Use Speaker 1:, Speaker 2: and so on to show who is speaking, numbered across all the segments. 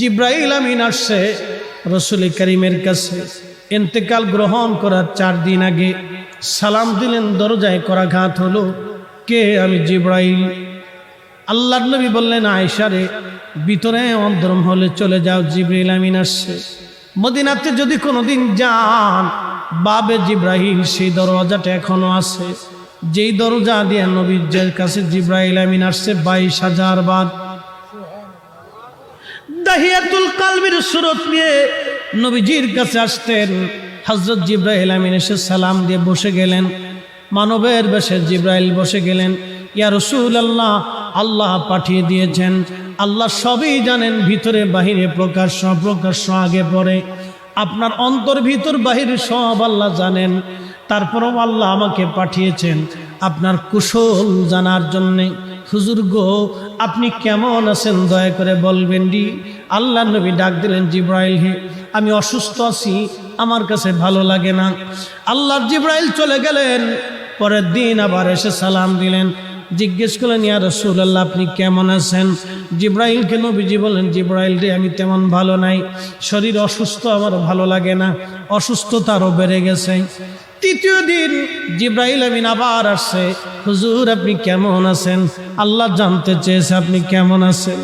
Speaker 1: জিব্রাইল আমিন আসছে রসুল করিমের কাছে। এন্তেকাল গ্রহণ করার চার দিন আগে সালাম দিলেন, দরজায় করা ঘাত হলো, কে আমি জিব্রাইল? আল্লাহ নবী বললেন আয়সারে ভিতরে অন্তরম হলে চলে যাও, জিব্রাইল আমিন আসছে। মদিনাতে যদি কোনোদিন যান বাবে জিব্রাহিম সেই দরজাটা এখনও আছে। যেই দরজা দিয়ে নবীর কাছে জিব্রাহিল আমিন আসছে, বাইশ হাজার বার দাহিয়াতুল কালবির সুরত নিয়ে নবীজির কাছে আসতেন। হজরত জিব্রাহিল আমিন এসে সালাম দিয়ে বসে গেলেন। মানবের বেশে জিব্রাইল বসে গেলেন। ইয়া রসুল আল্লাহ আল্লাহ পাঠিয়ে দিয়েছেন। আল্লাহ সবই জানেন, ভিতরে বাহিরে প্রকাশ্য প্রকাশ্য আগে, পরে। আপনার অন্তর ভিতর, বাহিরে সব আল্লাহ জানেন। তারপরও আল্লাহ আমাকে পাঠিয়েছেন। আপনার কুশল জানার জন্যে। হুজুর গো, আপনি কেমন আছেন? দয়া করে বলবেন ডি আল্লাহ নবী ডাক দিলেন, জিব্রাইল হে, আমি অসুস্থ আছি, আমার কাছে ভালো লাগে না। আল্লাহর জিব্রাইল চলে গেলেন। পরের দিন আবার এসে সালাম দিলেন। জিজ্ঞেস করলেন, ইয়া রসুল্লাহ আপনি কেমন আছেন? জিব্রাইলকে নবীজি বলেন জিব্রাইল রে, আমি তেমন ভালো নাই। শরীর অসুস্থ আমার ভালো লাগে না। অসুস্থতা আরও বেড়ে গেছে। তৃতীয় দিন জিব্রাইল আমিন আবার আসছে। হুজুর, আপনি কেমন আছেন? আল্লাহ জানতে চেয়েছে আপনি কেমন আছেন?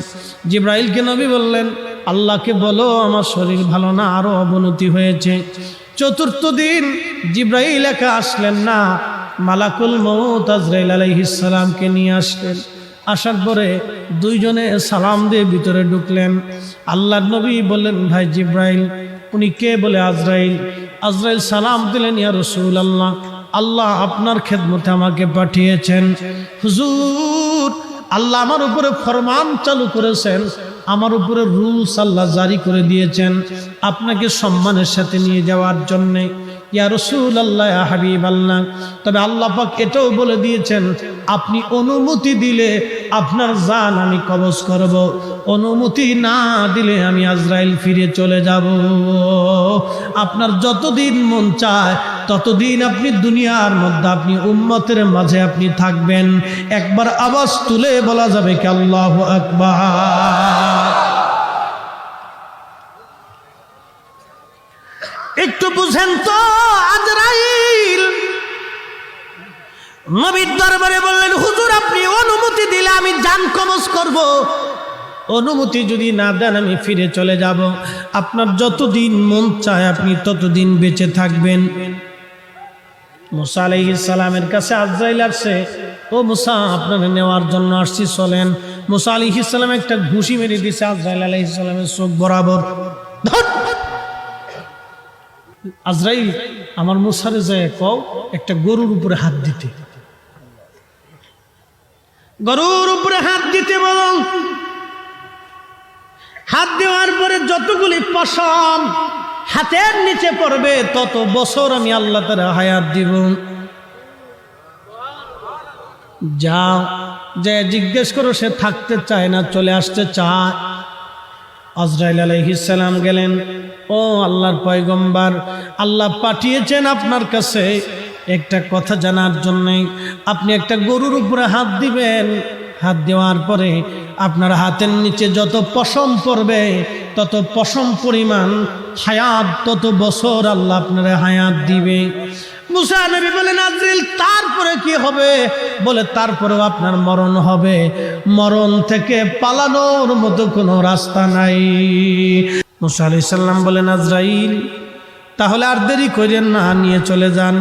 Speaker 1: জিব্রাইলকে নবী বললেন, আল্লাহকে বলো, আমার শরীর ভালো না আরও অবনতি হয়েছে। চতুর্থ দিন জিব্রাইল একা আসলেন না, মালাকুল মৌত আজরাইল আলাইহিসালামকে নিয়ে আসলেন। আসার পরে দুইজনে সালাম দিয়ে ভিতরে ঢুকলেন। আল্লাহ নবী বললেন, ভাই জিব্রাইল, উনি কে? বলে, আজরাইল। আজরাইল সালাম দিলেন, ইয়া রসুল আল্লাহ আল্লাহ আপনার খেদমতে আমাকে পাঠিয়েছেন। হুজুর, আল্লাহ আমার উপরে ফরমান চালু করেছেন, আমার উপরে রুলস আল্লাহ জারি করে দিয়েছেন। আপনাকে সম্মানের সাথে নিয়ে যাওয়ার জন্যে ইয়া রসুল আল্লাহ হাবিব আল্লাহ তবে আল্লাহ পাক এটাও বলে দিয়েছেন, আপনি অনুমতি দিলে আপনার জান আমি কবজ করব, অনুমতি না দিলে আমি আজরাইল ফিরে চলে যাব। আপনার যতদিন মন চায়, ততদিন আপনি দুনিয়ার মধ্যে, আপনি উম্মতের মাঝে আপনি থাকবেন। একবার আওয়াজ তুলে বলা যাবে কি আল্লাহ আকবার। একটু বুঝেন তো, আজরাইল। নবীর দরবারে বললেন, হুজুর, আপনি অনুমতি দিলে আমি জান কবজ করব। অনুমতি যদি না দেন, আমি ফিরে চলে যাব। আপনার যতদিন মন চায়, আপনি ততদিন বেঁচে থাকবেন। মুসা সালামের কাছে আজরাইল আসছে। ও মুসা আপনারা নেওয়ার জন্য আসছি, চলেন। মুসা আলাইহিস একটা ঘুষি মেরে দিছে আজরাইল আলাইহিস সালামের চোখ বরাবর। ধর! আজরাইল, আমার মুসারে যায় কও, একটা গরুর উপরে হাত দিতে। গরুর উপরে হাত দিতে বলো। হাত দেওয়ার পরে যতগুলি পশম হাতের নিচে পড়বে, তত বছর আমি আল্লাহ তারা হায়াত দিব। যাও, যে জিজ্ঞেস করো, সে থাকতে চায় না, চলে আসতে চায়। আজরাইল আলাইহিসালাম গেলেন, ও আল্লাহর পয়গম্বার, আল্লাহ পাঠিয়েছেন আপনার কাছে একটা কথা জানার জন্যে। আপনি একটা গরুর উপরে হাত দিবেন। হাত দেওয়ার পরে আপনার হাতের নিচে যত পশম পড়বে, তত পশম পরিমাণ হায়াত, তত বছর আল্লাহ আপনার হায়াত দিবে। মুসা নবী বলেন তারপরে কি হবে? বলে, তারপরেও আপনার মরণ হবে। মরণ থেকে পালানোর মতো কোনো রাস্তা নাই। মুসা আলি সাল্লাম বলেন, আজরাইল, তাহলে আর দেরি করেন না, নিয়ে চলে যান।